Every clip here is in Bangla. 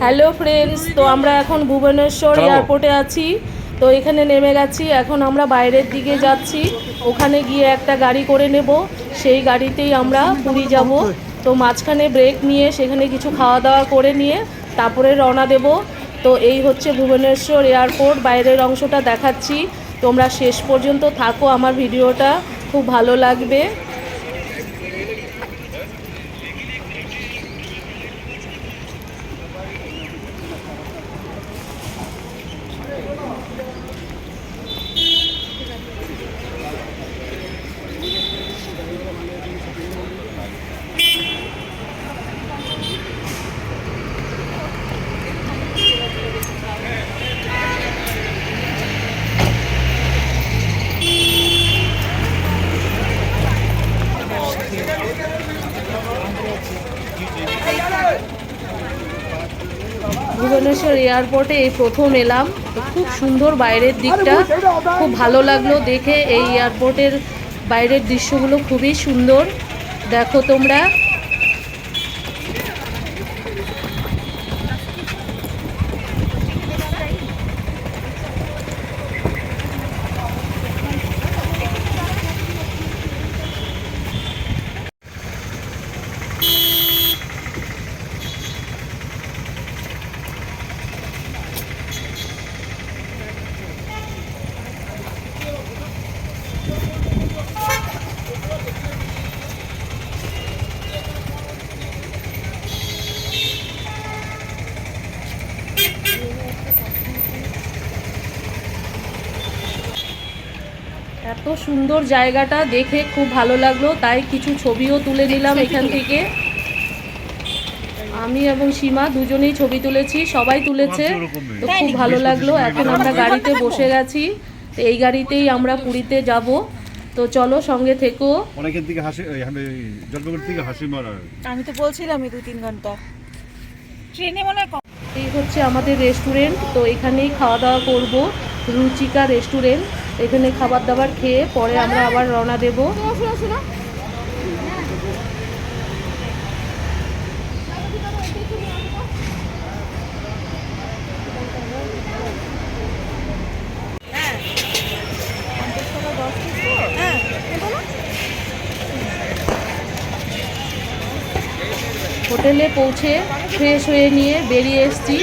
হ্যালো ফ্রেন্ডস তো আমরা এখন ভুবনেশ্বর এয়ারপোর্টে আছি। তো এখানে নেমে গেছি। এখন আমরা বাইরের দিকে যাচ্ছি। ওখানে গিয়ে একটা গাড়ি করে নেব। সেই গাড়িতেই আমরা পুরী যাব। তো মাঝখানে ব্রেক নিয়ে সেখানে কিছু খাওয়া দাওয়া করে নিয়ে তারপরে রওনা দেব। তো এই হচ্ছে ভুবনেশ্বর এয়ারপোর্ট। বাইরের অংশটা দেখাচ্ছি। তোমরা শেষ পর্যন্ত থাকো। আমার ভিডিওটা খুব ভালো লাগবে ভুবনেশ্বর এয়ারপোর্টে এই প্রথম এলাম। খুব সুন্দর বাইরের দিকটা। খুব ভালো লাগল দেখে। এই এয়ারপোর্টের বাইরের দৃশ্যগুলো খুবই সুন্দর। দেখো তোমরা। এত সুন্দর জায়গাটা দেখে খুব ভালো লাগল তাই কিছু ছবিও তুলে নিলাম এখান থেকে। আমি এবং সীমা দুজনেই ছবি তুলেছি সবাই তুলেছে। তো খুব ভালো লাগল এখন আমরা গাড়িতে বসে গেছি। তো এই গাড়িতেই আমরা পুরীতে যাব। তো চলো সঙ্গে থেকো। অনেকের দিকে হাসি জলপাইগুড়ি থেকে হাসি মারা আমি তো বলছিলামই দু তিন ঘণ্টা। ট্রেনে মনে হয় এই হচ্ছে আমাদের রেস্টুরেন্ট তো এখানেই খাওয়া দাওয়া করব। রুচিকা রেস্টুরেন্ট এখানে খাবার দাবার খেয়ে পরে আমরা আবার রওনা দেব। হোটেলে পৌঁছে ফ্রেশ হয়ে নিয়ে বেরিয়ে এসেছি।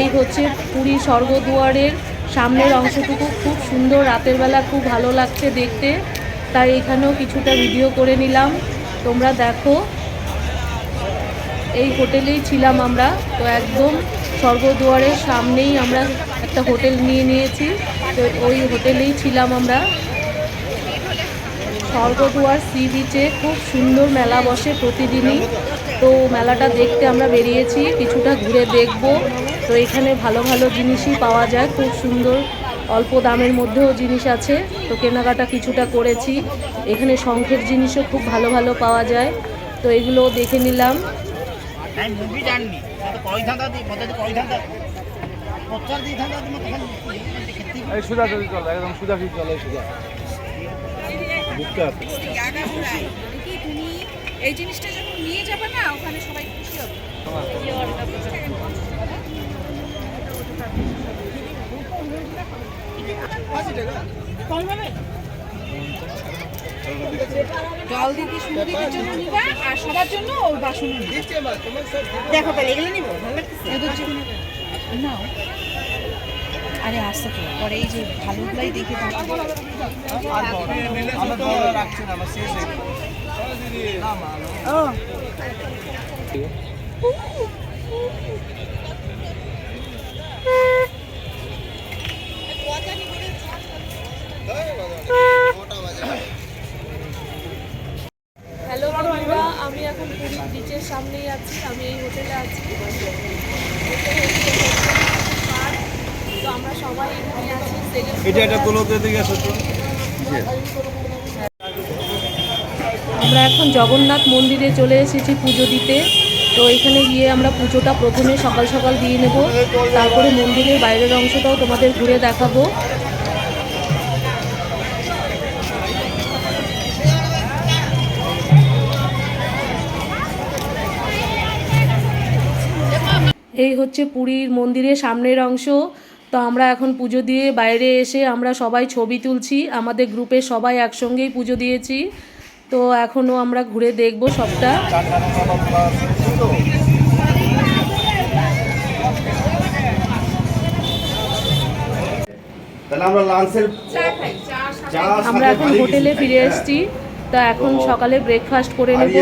এই হচ্ছে পুরী স্বর্গদুয়ারের সামনের অংশটুকু খুব সুন্দর, রাতের বেলা খুব ভালো লাগছে দেখতে। তাই এখানেও কিছুটা ভিডিও করে নিলাম। তোমরা দেখো। এই হোটেলেই ছিলাম আমরা। তো একদম স্বর্গদুয়ারের সামনেই আমরা একটা হোটেল নিয়ে নিয়েছি। তো ওই হোটেলেই ছিলাম আমরা। স্বর্গদুয়ার সি বিচে খুব সুন্দর মেলা বসে প্রতিদিনই। তো মেলাটা দেখতে আমরা বেরিয়েছি। কিছুটা ঘুরে দেখব। তো এখানে ভালো ভালো জিনিসই পাওয়া যায় খুব সুন্দর। অল্প দামের মধ্যেও জিনিস আছে। তো কেনাকাটা কিছুটা করেছি। এখানে শঙ্খের জিনিসও খুব ভালো ভালো পাওয়া যায়। তো এগুলো দেখে নিলাম। এই জিনিসটা যখন নিয়ে যাবে না ওখানে সবাই খুশি হবে। জল দিতে সুন্দরীদের জন্য নিবা আর সবার জন্য ওই বাসন দেখো তাহলে এগুলো নিবো ভালো এদের আরে আসতে তো পরে এই যে ভালোগুলাই দেখে থাকব ও। আমরা সবাই আছি এটা এখন জগন্নাথ মন্দিরে চলে এসেছি পুজো দিতে। তো এখানে গিয়ে আমরা পুজোটা প্রথমে সকাল সকাল দিয়ে নেব। তারপরে মন্দিরের বাইরের অংশটাও তোমাদের ঘুরে দেখাবো। এই হচ্ছে পুরীর মন্দিরের সামনের অংশ। তো আমরা এখন পুজো দিয়ে বাইরে এসে আমরা সবাই ছবি তুলছি আমাদের গ্রুপে সবাই একসঙ্গেই পুজো দিয়েছি। তো এখনও আমরা ঘুরে দেখব সবটা। আমরা আমরা এখন হোটেলে ফিরে এসেছি। তা এখন সকালে ব্রেকফাস্ট করে নেব।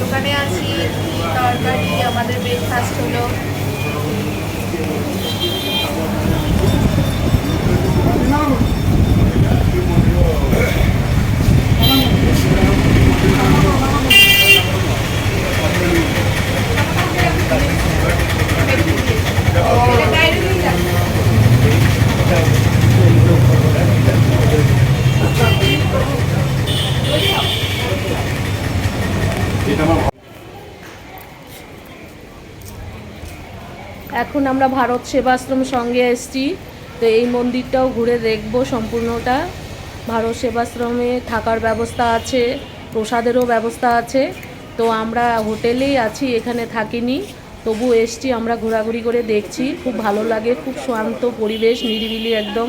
দোকানে আছি। তরকারি আমাদের ব্রেকফাস্ট হলো। এখন আমরা ভারত সেবাশ্রম সঙ্গে এসেছি। তো এই মন্দিরটাও ঘুরে দেখব সম্পূর্ণটা। ভারত সেবাশ্রমে থাকার ব্যবস্থা আছে, প্রসাদেরও ব্যবস্থা আছে। তো আমরা হোটেলেই আছি, এখানে থাকিনি। তবু এসছি, আমরা ঘোরাঘুরি করে দেখছি। খুব ভালো লাগে, খুব শান্ত পরিবেশ, নিরিবিলি একদম।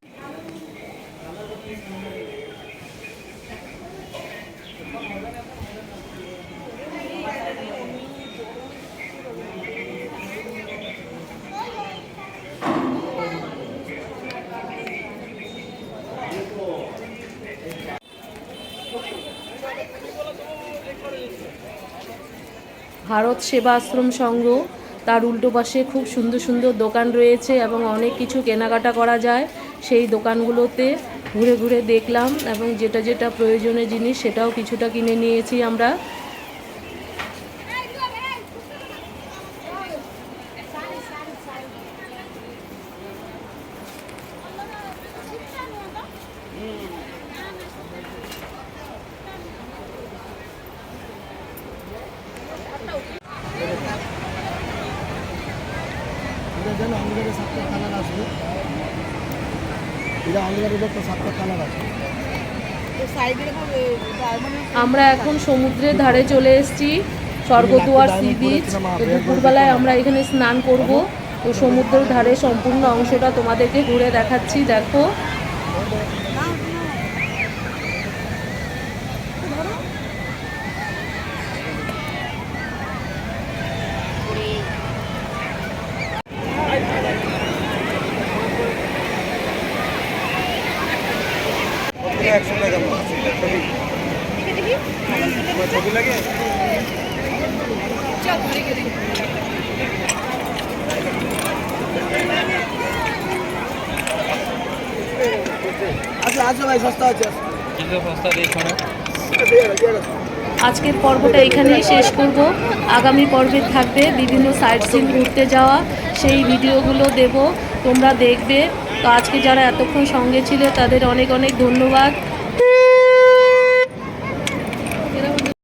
ভারত সেবা আশ্রম সংঘ, তার উল্টো পাশে খুব সুন্দর সুন্দর দোকান রয়েছে এবং অনেক কিছু কেনাকাটা করা যায়। সেই দোকানগুলোতে ঘুরে ঘুরে দেখলাম এবং যেটা যেটা প্রয়োজনীয় জিনিস সেটাও কিছুটা কিনে নিয়েছি আমরা এটা জানো আমাদের সাতটা কালার আছে এটা আমাদের একটা সাতটা কালার আছে। তো সাইডে দেখো আমরা এখন সমুদ্রের ধারে চলে এসেছি স্বর্গদুয়ার সি বিচ। তো দুপুরবেলায় আমরা এখানে স্নান করব। তো সমুদ্রের ধারে সম্পূর্ণ অংশটা তোমাদেরকে ঘুরে দেখাচ্ছি দেখো। আচ্ছা আচ্ছা আছে আজকের পর্বটা এখানেই শেষ করব। আগামী পর্বে থাকবে বিভিন্ন সাইট সিন ঘুরতে যাওয়া। সেই ভিডিওগুলো দেব। তোমরা দেখবে। তো আজকে যারা এতক্ষণ সঙ্গে ছিল তাদের অনেক অনেক ধন্যবাদ।